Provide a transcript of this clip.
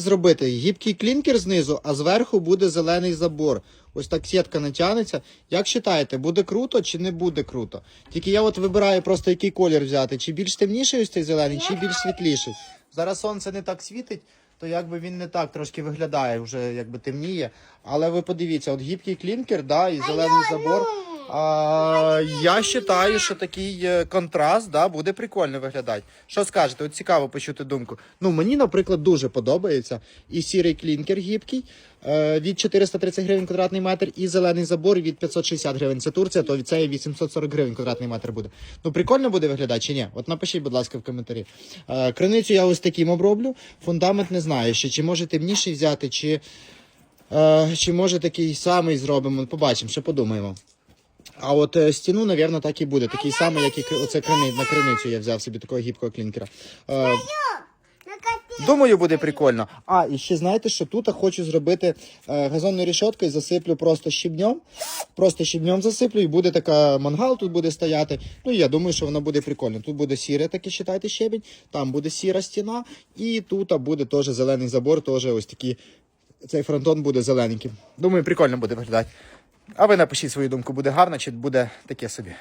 зробити гібкий клінкер знизу, а зверху буде зелений забор. Ось так сітка натягнеться. Як вважаєте, буде круто чи не буде круто? Тільки я от вибираю просто який колір взяти. Чи більш темніший ось цей зелений, чи більш світліший. Зараз сонце не так світить, то якби він не так трошки виглядає, вже якби темніє. Але ви подивіться, от гібкий клінкер, да, і зелений забор. А, я вважаю, що такий е, контраст да, буде прикольно виглядати. Що скажете? От цікаво почути думку. Ну, мені, наприклад, дуже подобається і сірий клінкер гібкий е, від 430 гривень квадратний метр, і зелений забор від 560 гривень. Це Турція, то це 840 гривень квадратний метр буде. Ну, прикольно буде виглядати чи ні? От напишіть, будь ласка, в коментарі. Е, криницю я ось таким оброблю. Фундамент не знаю ще, чи може темніший взяти, чи, чи може такий самий зробимо. Побачимо, ще подумаємо. А от е, стіну, напевно, так і буде. Такий самий, як і оце крини, на криницю я взяв собі такого гібкого клінкера. Е, думаю, буде прикольно. А, і ще знаєте, що тут я хочу зробити е, газонну рішотку і засиплю просто щебнем. Просто щебнем засиплю, і буде така мангал, тут буде стояти. Ну, я думаю, що воно буде прикольно. Тут буде сіре, таке считайте, щебень, там буде сіра стіна, і тут буде теж зелений забор, теж ось такий. Цей фронтон буде зелененьким. Думаю, прикольно буде виглядати. А ви напишіть свою думку, буде гарно чи буде таке собі.